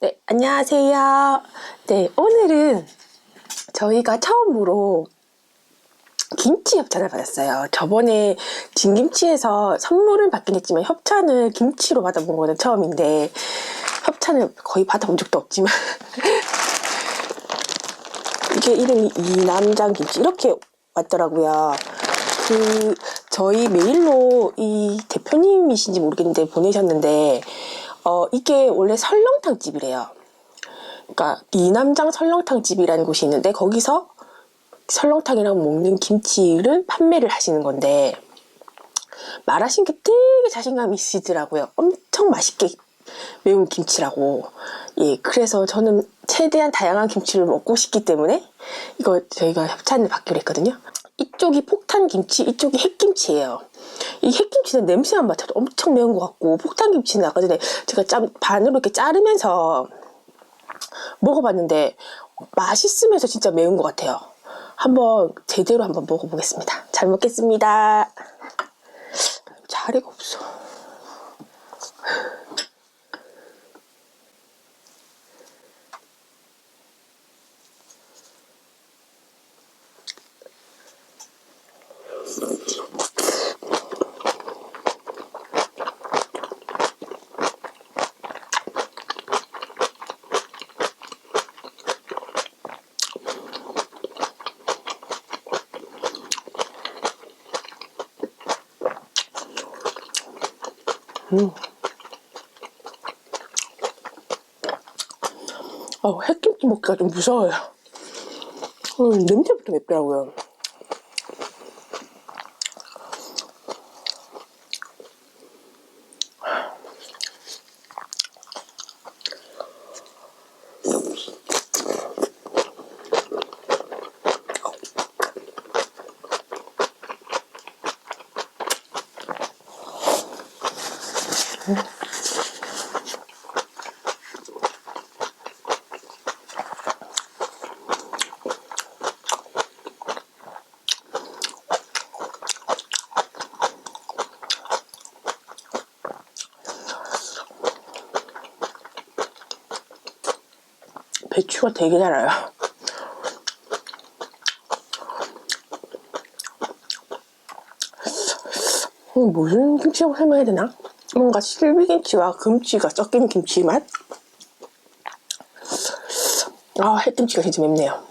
네, 안녕하세요. 네, 오늘은 저희가 처음으로 김치 협찬을 받았어요. 저번에 진김치에서 선물을 받긴 했지만 협찬을 김치로 받아본 거는 처음인데 협찬을 거의 받아본 적도 없지만 이게 이름이 이남장 김치 이렇게 왔더라고요. 그 저희 메일로 이 대표님이신지 모르겠는데 보내셨는데 어 이게 원래 설렁탕 집이래요. 그러니까 이남장 설렁탕 집이라는 곳이 있는데 거기서 설렁탕이랑 먹는 김치를 판매를 하시는 건데 말하신 게 되게 자신감 있으시더라고요. 엄청 맛있게 매운 김치라고. 예, 그래서 저는 최대한 다양한 김치를 먹고 싶기 때문에 이거 저희가 협찬을 받기로 했거든요. 이쪽이 폭탄 김치, 이쪽이 핵김치예요. 이 핵김치는 냄새만 맡아도 엄청 매운 것 같고 폭탄 김치는 아까 전에 제가 짬 반으로 이렇게 자르면서 먹어봤는데 맛있으면서 진짜 매운 것 같아요. 한번 제대로 한번 먹어보겠습니다. 잘 먹겠습니다. 자리가 없어. 어, 핵김치 먹기가 좀 무서워요. 음, 냄새부터 맵더라고요. 배추가 되게 달아요. 이 무슨 김치라고 설명해야 되나? 뭔가 실비김치와 금치가 섞인 김치 맛? 아, 햇김치가 진짜 맵네요.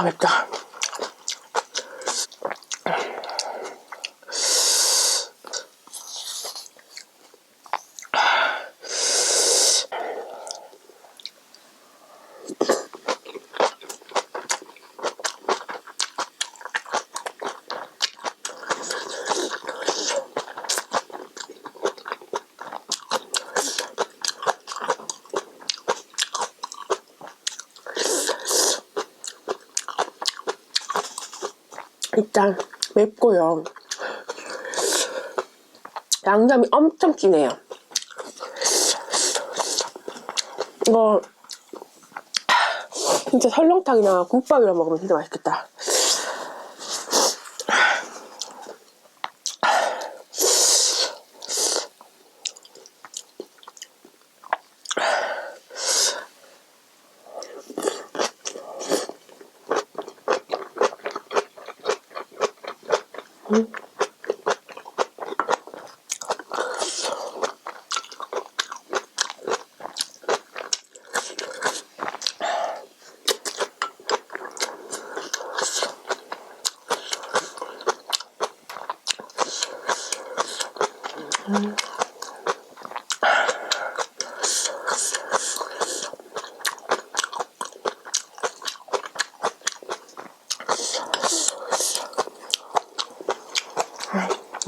아, 맵다. 일단 맵고요. 양념이 엄청 진해요. 이거 진짜 설렁탕이나 국밥이랑 먹으면 진짜 맛있겠다. Дякую.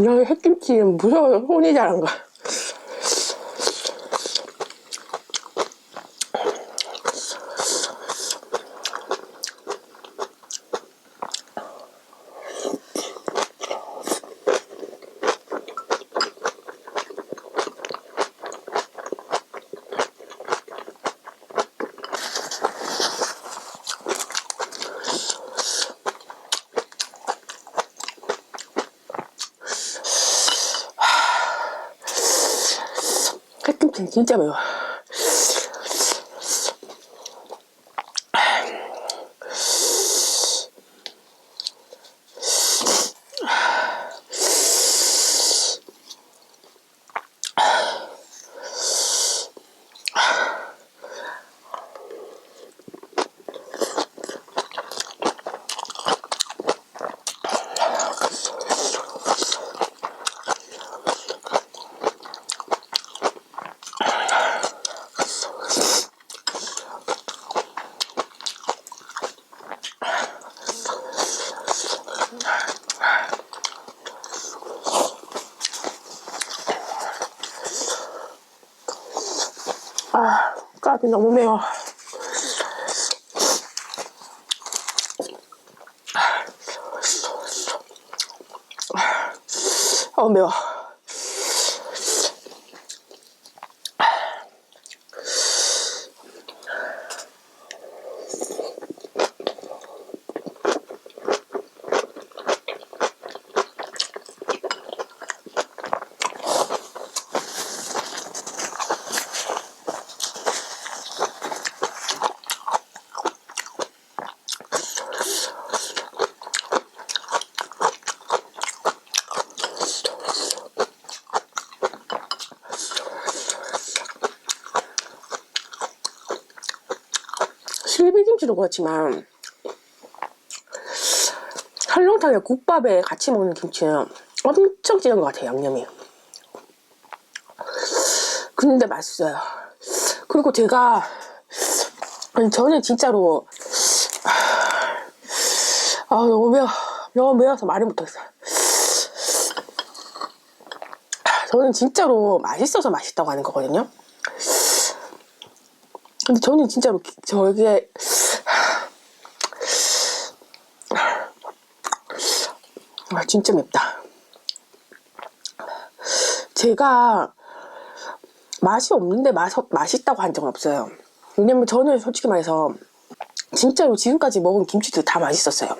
여기 햇김치는 무서워서 손이 잘안 가. 햇김치는 진짜 매워. 아, 까비 너무 매워. 어, 매워. 실비김치도 그렇지만 설렁탕에 국밥에 같이 먹는 김치는 엄청 진한 것 같아요 양념이. 근데 맛있어요. 그리고 제가 저는 진짜로 아 너무 매워 너무 매워서 말을 못하겠어요. 저는 진짜로 맛있어서 맛있다고 하는 거거든요 근데 저는 진짜로 기- 저게 아 진짜 맵다. 제가 맛이 없는데 맛 맛있다고 한 적은 없어요. 왜냐면 저는 솔직히 말해서 진짜로 지금까지 먹은 김치들 다 맛있었어요.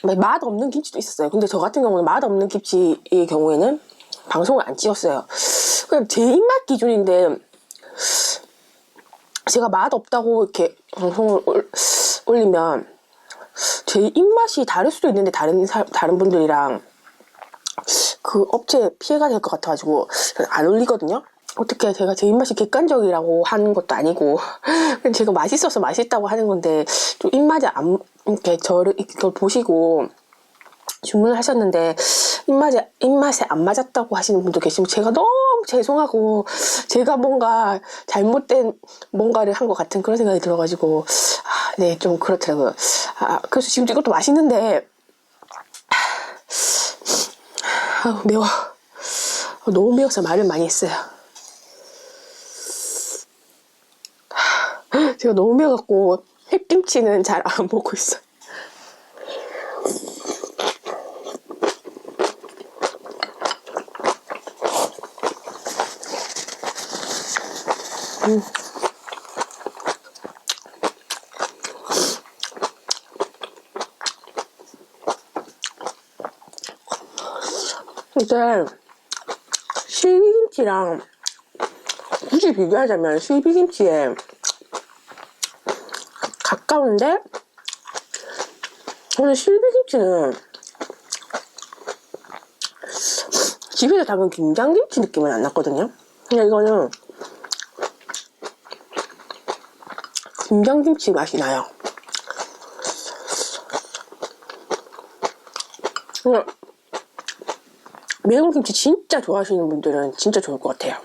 근데 맛 없는 김치도 있었어요. 근데 저 같은 경우는 맛 없는 김치의 경우에는 방송을 안 찍었어요. 그냥 제 입맛 기준인데 제가 맛 없다고 이렇게 방송을 올, 올리면 제 입맛이 다를 수도 있는데 다른 사, 다른 분들이랑 그 업체 피해가 될 것 같아가지고 안 올리거든요. 어떻게 제가 제 입맛이 객관적이라고 하는 것도 아니고 제가 맛있어서 맛있다고 하는 건데 좀 입맛이 안 이렇게 저를 이걸 보시고 주문을 하셨는데 입맛에 입맛에 안 맞았다고 하시는 분도 계시면 제가 너무 죄송하고 제가 뭔가 잘못된 뭔가를 한 것 같은 그런 생각이 들어가지고 아, 네 좀 그렇더라고요. 아, 그래서 지금 이것도 맛있는데 아, 매워. 너무 매워서 말을 많이 했어요. 제가 너무 매워갖고 햇김치는 잘 안 먹고 있어요. 이제 실비김치랑 굳이 비교하자면 실비김치에 가까운데 저는 실비김치는 집에서 담은 김장김치 느낌은 안 났거든요. 근데 이거는 김장김치 맛이 나요. 매운 김치 진짜 좋아하시는 분들은 진짜 좋을 것 같아요.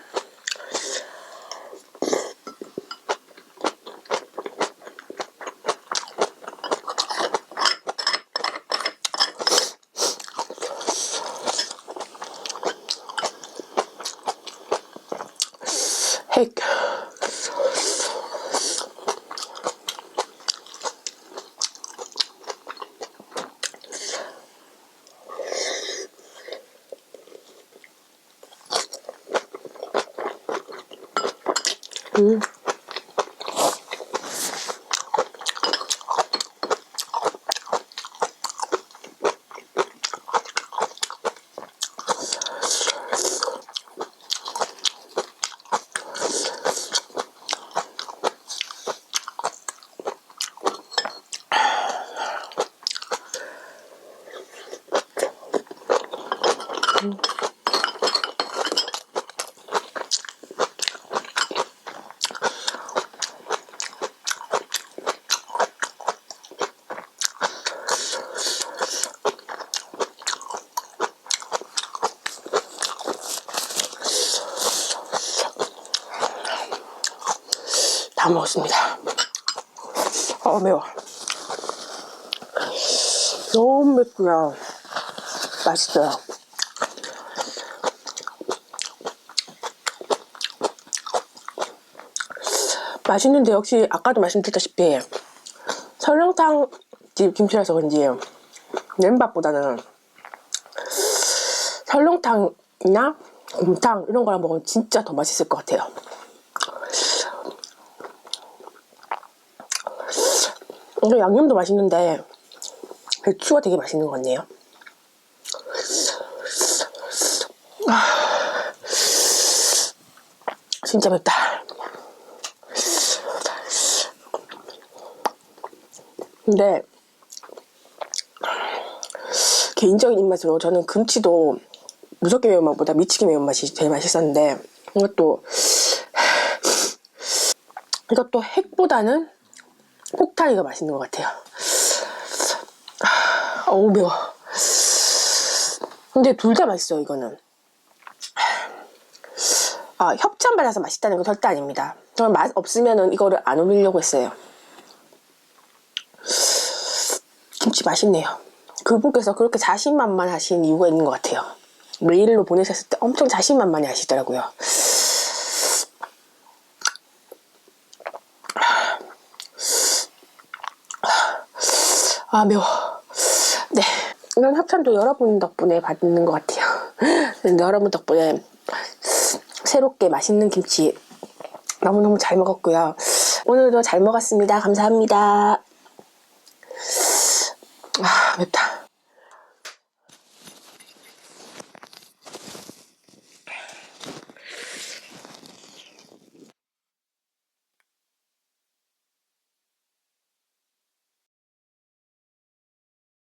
핵. 음. 다 먹었습니다. 아 매워. 너무 맵고요. 맛있어요. 맛있는데 역시 아까도 말씀드렸다시피 설렁탕 집 김치라서 그런지 맨밥보다는 설렁탕이나 곰탕 이런 거랑 먹으면 진짜 더 맛있을 것 같아요. 이거 양념도 맛있는데 배추가 되게 맛있는 것 같네요. 아, 진짜 맵다. 근데 개인적인 입맛으로 저는 금치도 무섭게 매운 맛보다 미치게 매운 맛이 제일 맛있었는데 이것도 이것도 핵보다는 폭탄이가 맛있는 것 같아요. 아, 어우 매워. 근데 둘 다 맛있어요 이거는. 아 협찬 받아서 맛있다는 건 절대 아닙니다. 저는 맛 없으면은 이거를 안 올리려고 했어요. 김치 맛있네요. 그분께서 그렇게 자신만만하신 이유가 있는 것 같아요. 메일로 보내셨을 때 엄청 자신만만해 하시더라고요. 아 매워. 네. 이런 협찬도 여러분 덕분에 받는 것 같아요. 여러분 덕분에 새롭게 맛있는 김치 너무너무 잘 먹었고요. 오늘도 잘 먹었습니다. 감사합니다. 아, 맵다.